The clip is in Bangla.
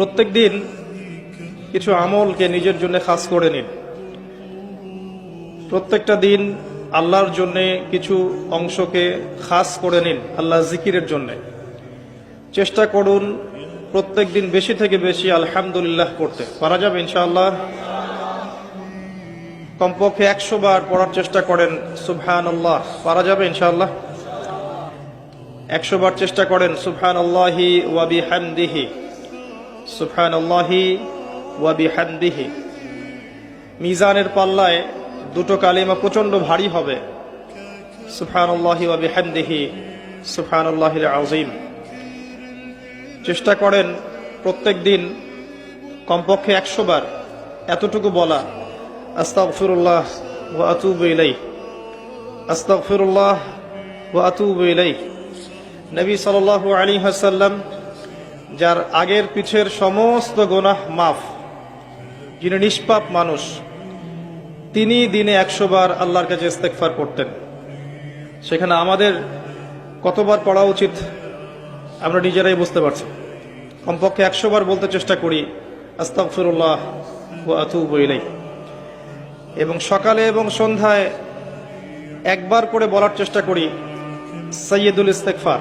প্রত্যেক দিন কিছু আমলকে নিজের জন্য খাস করে নিন। প্রত্যেকটা দিন আল্লাহর জন্য কিছু অংশকে খাস করে নিন আল্লাহ জিকিরের জন্য। চেষ্টা করুন প্রত্যেক দিন বেশি থেকে বেশি আলহামদুলিল্লাহ করতে। পারা যাবে ইনশাআল্লাহ? কমপক্ষে একশো বার পড়ার চেষ্টা করেন সুবহান আল্লাহ পারা যাবে ইনশাআল্লাহ? একশো বার চেষ্টা করেন সুবহান আল্লাহি ওয়াবি হামদিহি সুবহান আল্লাহি ওয়াবি হামদিহি মিজানের পাল্লায় দুটো কালিমা প্রচণ্ড ভারী হবে। সুবহান আল্লাহি ওয়াবি হামদিহি সুবহান আল্লাহিল আজিম চেষ্টা করেন প্রত্যেক দিন কমপক্ষে একশো বার এতটুকু বলা। আস্তাগফিরুল্লাহ ওয়া আতুবু ইলাই আস্তাগফিরুল্লাহ ওয়া আতুবু ইলাই নবী সাল্লাল্লাহু আলাইহি ওয়াসাল্লাম যার আগের পিছের সমস্ত গোনাহ মাফ। যিনি নিষ্পাপ মানুষ, তিনি দিনে একশো বার আল্লাহর কাছে ইস্তেগফার করতেন সেখানে আমাদের কতবার পড়া উচিত, আমরা নিজেরাই বুঝতে পারছি। কমপক্ষে একশো বার বলতে চেষ্টা করি, আস্তাগফিরুল্লাহ ওয়া আতুবু ইলাই এবং সকালে এবং সন্ধ্যায় একবার করে বলার চেষ্টা করি সৈয়দুল ইস্তেকফার